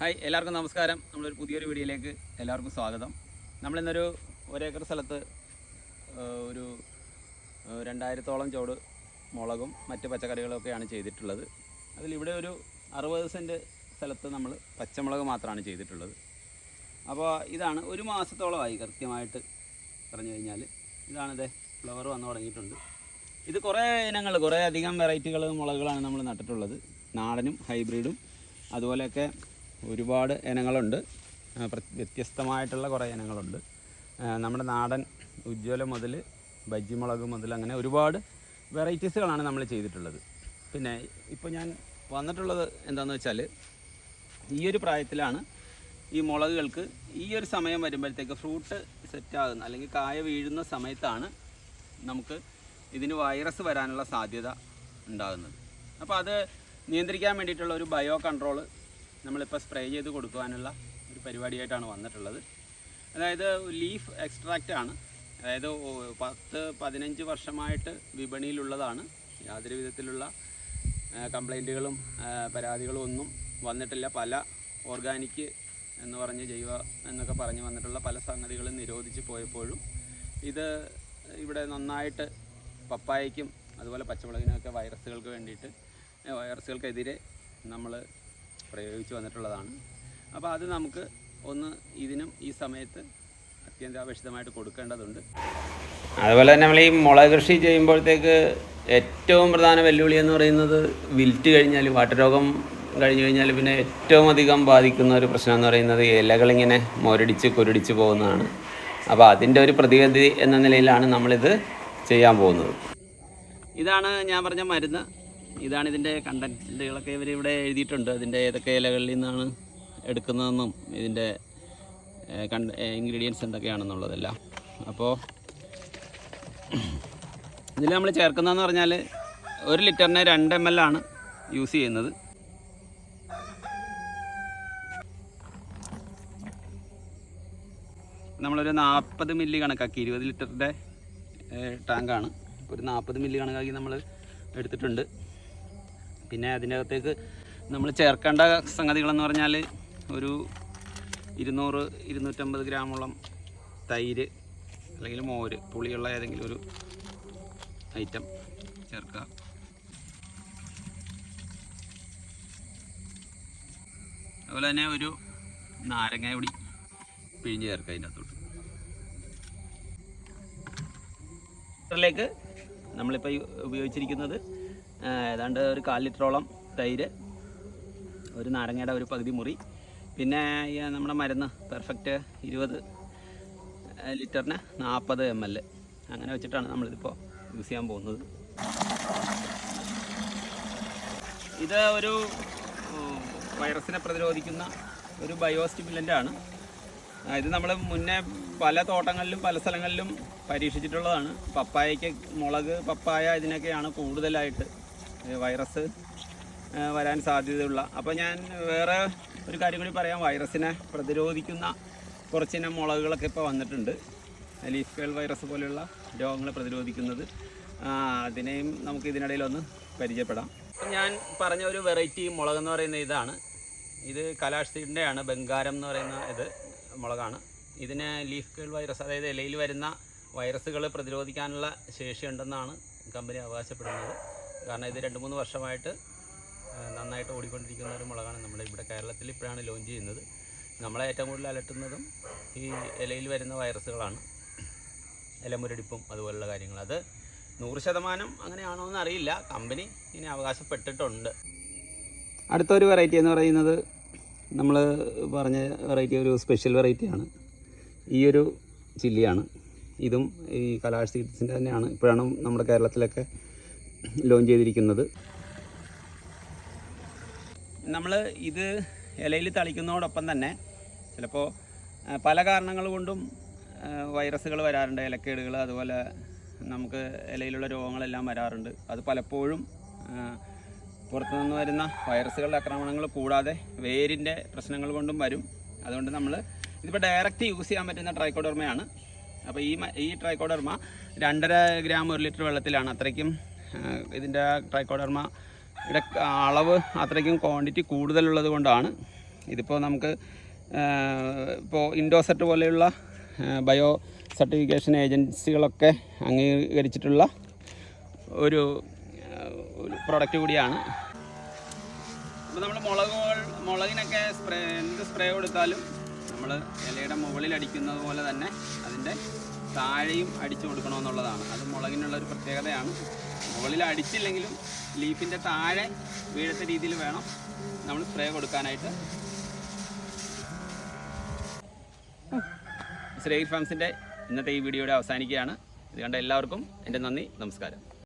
Hi എല്ലാവർക്കും നമസ്കാരം. നമ്മളൊരു പുതിയൊരു വീഡിയോയിലേക്ക് എല്ലാവർക്കും സ്വാഗതം. നമ്മളിന്നൊരു ഒരേക്കർ സ്ഥലത്ത് ഒരു രണ്ടായിരത്തോളം ചോട് മുളകും മറ്റ് പച്ചക്കറികളൊക്കെയാണ് ചെയ്തിട്ടുള്ളത്. അതിലിവിടെ ഒരു അറുപത് സെന്റ് സ്ഥലത്ത് നമ്മൾ പച്ചമുളക് മാത്രമാണ് ചെയ്തിട്ടുള്ളത്. അപ്പോൾ ഇതാണ് ഒരു മാസത്തോളമായി കൃത്യമായിട്ട് പറഞ്ഞു കഴിഞ്ഞാൽ ഇതാണിത് ഫ്ലവർ വന്നു തുടങ്ങിയിട്ടുണ്ട്. ഇത് കുറേ ഇനങ്ങൾ കുറേ അധികം വെറൈറ്റികൾ മുളകുകളാണ് നമ്മൾ നട്ടിട്ടുള്ളത്. നാടനും ഹൈബ്രിഡും അതുപോലെയൊക്കെ ഒരുപാട് ഇനങ്ങളുണ്ട്. വ്യത്യസ്തമായിട്ടുള്ള കുറേ ഇനങ്ങളുണ്ട്. നമ്മുടെ നാടൻ ഉജ്ജ്വല മുതൽ ബജ്ജിമുളക് മുതൽ അങ്ങനെ ഒരുപാട് വെറൈറ്റീസുകളാണ് നമ്മൾ ചെയ്തിട്ടുള്ളത്. പിന്നെ ഇപ്പോൾ ഞാൻ വന്നിട്ടുള്ളത് എന്താണെന്ന് വെച്ചാൽ ഈ ഒരു പ്രായത്തിലാണ് ഈ മുളകുകൾക്ക് ഈ ഒരു സമയം വരുമ്പോഴത്തേക്ക് ഫ്രൂട്ട് സെറ്റാകുന്ന അല്ലെങ്കിൽ കായ വീഴുന്ന സമയത്താണ് നമുക്ക് ഇതിന് വൈറസ് വരാനുള്ള സാധ്യത ഉണ്ടാകുന്നത്. അപ്പോൾ അത് നിയന്ത്രിക്കാൻ വേണ്ടിയിട്ടുള്ള ഒരു ബയോ കൺട്രോൾ നമ്മളിപ്പോൾ സ്പ്രേ ചെയ്ത് കൊടുക്കുവാനുള്ള ഒരു പരിപാടിയായിട്ടാണ് വന്നിട്ടുള്ളത്. അതായത് ലീഫ് എക്സ്ട്രാക്റ്റ് ആണ്. അതായത് പത്ത് പതിനഞ്ച് വർഷമായിട്ട് വിപണിയിലുള്ളതാണ്. യാതൊരു വിധത്തിലുള്ള കംപ്ലൈന്റുകളും പരാതികളും ഒന്നും വന്നിട്ടില്ല. പല ഓർഗാനിക് എന്ന് പറഞ്ഞ് ജൈവ എന്നൊക്കെ പറഞ്ഞ് വന്നിട്ടുള്ള പല സംഗതികളും നിരോധിച്ച് പോയപ്പോഴും ഇത് ഇവിടെ നന്നായിട്ട് പപ്പായയ്ക്കും അതുപോലെ പച്ചമുളകിനൊക്കെ വൈറസുകൾക്ക് വേണ്ടിയിട്ട് വൈറസുകൾക്കെതിരെ നമ്മൾ പ്രയോഗിച്ച് വന്നിട്ടുള്ളതാണ്. അപ്പോൾ അത് നമുക്ക് ഒന്ന് ഇതിനും ഈ സമയത്ത് അത്യന്താപേക്ഷിതമായിട്ട് കൊടുക്കേണ്ടതുണ്ട്. അതുപോലെ തന്നെ നമ്മൾ ഈ മുളക് കൃഷി ചെയ്യുമ്പോഴത്തേക്ക് ഏറ്റവും പ്രധാന വെല്ലുവിളി എന്ന് പറയുന്നത് വിൽറ്റ് കഴിഞ്ഞാൽ വാട്ടരോഗം കഴിഞ്ഞു കഴിഞ്ഞാൽ പിന്നെ ഏറ്റവും അധികം ബാധിക്കുന്ന ഒരു പ്രശ്നം എന്ന് പറയുന്നത് ഇലകളിങ്ങനെ മുരടിച്ച് കുരുടിച്ച് പോകുന്നതാണ്. അപ്പോൾ അതിന്റെ ഒരു പ്രതിവിധി എന്ന നിലയിലാണ് നമ്മളിത് ചെയ്യാൻ പോകുന്നത്. ഇതാണ് ഞാൻ പറഞ്ഞ മരുന്ന്. ഇതാണ് ഇതിന്റെ കണ്ടന്റുകളൊക്കെ ഇവർ ഇവിടെ എഴുതിയിട്ടുണ്ട്. അതിന്റെ ഏതൊക്കെ ഇലകളിൽ നിന്നാണ് എടുക്കുന്നതെന്നും ഇതിന്റെ കണ്ട ഇൻഗ്രീഡിയൻസ് എന്തൊക്കെയാണെന്നുള്ളതെല്ലാം. അപ്പോൾ ഇതിൽ നമ്മൾ ചേർക്കുന്നതെന്ന് പറഞ്ഞാൽ ഒരു ലിറ്ററിന് രണ്ട് എം എൽ ആണ് യൂസ് ചെയ്യുന്നത്. നമ്മളൊരു നാൽപ്പത് മില്ലി കണക്കാക്കി ഇരുപത് ലിറ്ററിന്റെ ടാങ്കാണ്. ഒരു നാൽപ്പത് മില്ലി കണക്കാക്കി നമ്മൾ എടുത്തിട്ടുണ്ട്. പിന്നെ അതിനകത്തേക്ക് നമ്മൾ ചേർക്കേണ്ട സംഗതികളെന്ന് പറഞ്ഞാൽ ഒരു ഇരുന്നൂറ് ഇരുന്നൂറ്റമ്പത് ഗ്രാമോളം തൈര് അല്ലെങ്കിൽ മോര് പുളിയുള്ള ഏതെങ്കിലും ഒരു ഐറ്റം ചേർക്കുക. അതുപോലെ തന്നെ ഒരു നാരങ്ങ പൊടി പിഴിഞ്ഞ് ചേർക്കുക അതിന്റെ അകത്തോട്ട് ലിറ്ററിലേക്ക് നമ്മളിപ്പോൾ ഉപയോഗിച്ചിരിക്കുന്നത് ഏതാണ്ട് ഒരു കാൽ ലിറ്ററോളം തൈര് ഒരു നാരങ്ങയുടെ ഒരു പകുതി മുറി. പിന്നെ ഈ നമ്മുടെ മരുന്ന് പെർഫെക്റ്റ് ഇരുപത് ലിറ്ററിന് നാൽപ്പത് എം എൽ അങ്ങനെ വെച്ചിട്ടാണ് നമ്മളിതിപ്പോൾ യൂസ് ചെയ്യാൻ പോകുന്നത്. ഇത് ഒരു വൈറസിനെ പ്രതിരോധിക്കുന്ന ഒരു ബയോസ്റ്റിമുലന്റ് ആണ്. ഇത് നമ്മൾ മുന്നേ പല തോട്ടങ്ങളിലും പല സ്ഥലങ്ങളിലും പരീക്ഷിച്ചിട്ടുള്ളതാണ്. പപ്പായയ്ക്ക് മുളക് പപ്പായ ഇതിനൊക്കെയാണ് കൂടുതലായിട്ട് വൈറസ് വരാൻ സാധ്യതയുള്ള. അപ്പോൾ ഞാൻ വേറെ ഒരു കാര്യം കൂടി പറയാം. വൈറസിനെ പ്രതിരോധിക്കുന്ന കുറച്ചിനം മുളകുകളൊക്കെ ഇപ്പോൾ വന്നിട്ടുണ്ട്. ലീഫ് കേൾ വൈറസ് പോലെയുള്ള രോഗങ്ങളെ പ്രതിരോധിക്കുന്നത്. അതിനെയും നമുക്ക് ഇതിനിടയിലൊന്ന് പരിചയപ്പെടാം. ഞാൻ പറഞ്ഞ ഒരു വെറൈറ്റി മുളക് എന്ന് പറയുന്ന ഇതാണ്. ഇത് കലാഷ് ആണ് ബംഗാരം എന്ന് പറയുന്ന ഇത് മുളകാണ്. ഇതിന് ലീഫ് കേൾ വൈറസ് അതായത് ഇലയിൽ വരുന്ന വൈറസുകൾ പ്രതിരോധിക്കാനുള്ള ശേഷിയുണ്ടെന്നാണ് കമ്പനി അവകാശപ്പെടുന്നത്. കാരണം ഇത് രണ്ട് മൂന്ന് വർഷമായിട്ട് നന്നായിട്ട് ഓടിക്കൊണ്ടിരിക്കുന്ന ഒരു മുളകാണ് നമ്മൾ ഇവിടെ കേരളത്തിൽ ഇപ്പോഴാണ് ലോഞ്ച് ചെയ്യുന്നത്. നമ്മളെ ഏറ്റവും കൂടുതൽ അലട്ടുന്നതും ഈ ഇലയിൽ വരുന്ന വൈറസുകളാണ് ഇലമുരടിപ്പും അതുപോലുള്ള കാര്യങ്ങൾ. അത് നൂറ് ശതമാനം അങ്ങനെയാണോ എന്ന് അറിയില്ല. കമ്പനി ഇങ്ങനെ അവകാശപ്പെട്ടിട്ടുണ്ട്. അടുത്തൊരു വെറൈറ്റി എന്ന് പറയുന്നത് നമ്മൾ പറഞ്ഞ വെറൈറ്റി ഒരു സ്പെഷ്യൽ വെറൈറ്റിയാണ് ഈ ഒരു ചില്ലിയാണ് ഇതും ഈ കലാഷ് തന്നെയാണ്. ഇപ്പോഴാണ് നമ്മുടെ കേരളത്തിലൊക്കെ ലോഞ്ച് ചെയ്തിരിക്കുന്നത്. നമ്മൾ ഇത് ഇലയിൽ തളിക്കുന്നതോടൊപ്പം തന്നെ ചിലപ്പോൾ പല കാരണങ്ങൾ കൊണ്ടും വൈറസുകൾ വരാറുണ്ട് ഇലക്കേടുകൾ അതുപോലെ നമുക്ക് ഇലയിലുള്ള രോഗങ്ങളെല്ലാം വരാറുണ്ട്. അത് പലപ്പോഴും പുറത്തുനിന്ന് വരുന്ന വൈറസുകളുടെ ആക്രമണങ്ങൾ കൂടാതെ വേരിന്റെ പ്രശ്നങ്ങൾ കൊണ്ടും വരും. അതുകൊണ്ട് നമ്മൾ ഇതിപ്പോൾ ഡയറക്റ്റ് യൂസ് ചെയ്യാൻ പറ്റുന്ന ട്രൈക്കോഡർമയാണ് അപ്പോൾ ഈ ഈ ട്രൈക്കോഡർമ രണ്ടര ഗ്രാം ഒരു ലിറ്റർ വെള്ളത്തിലാണ്. അത്രയ്ക്കും ഇതിന്റെ ട്രൈക്കോഡർമ ഇവിടെ അളവ് അത്രയ്ക്കും ക്വാണ്ടിറ്റി കൂടുതലുള്ളത് കൊണ്ടാണ്. ഇതിപ്പോൾ നമുക്ക് ഇപ്പോൾ ഇൻഡോസെറ്റ് പോലെയുള്ള ബയോ സർട്ടിഫിക്കേഷൻ ഏജൻസികളൊക്കെ അംഗീകരിച്ചിട്ടുള്ള ഒരു പ്രൊഡക്റ്റ് കൂടിയാണ്. അപ്പോൾ നമ്മൾ മുളകുകൾ മുളകിനൊക്കെ സ്പ്രേ എന്ത് സ്പ്രേ കൊടുത്താലും നമ്മൾ ഇലയുടെ മുകളിൽ അടിക്കുന്നത് പോലെ തന്നെ അതിന്റെ താഴെയും അടിച്ചു കൊടുക്കണമെന്നുള്ളതാണ്. അത് മുളകിനുള്ള ഒരു പ്രത്യേകതയാണ്. മുകളിൽ അടിച്ചില്ലെങ്കിലും ലീഫിന്റെ താഴെ വീഴത്തെ രീതിയിൽ വേണം നമ്മൾ സ്പ്രേ കൊടുക്കാനായിട്ട്. ശ്രീ ഫാംസിന്റെ ഇന്നത്തെ ഈ വീഡിയോയുടെ അവസാനിക്കുകയാണ്. ഇത് കണ്ട എല്ലാവർക്കും എന്റെ നന്ദി നമസ്കാരം.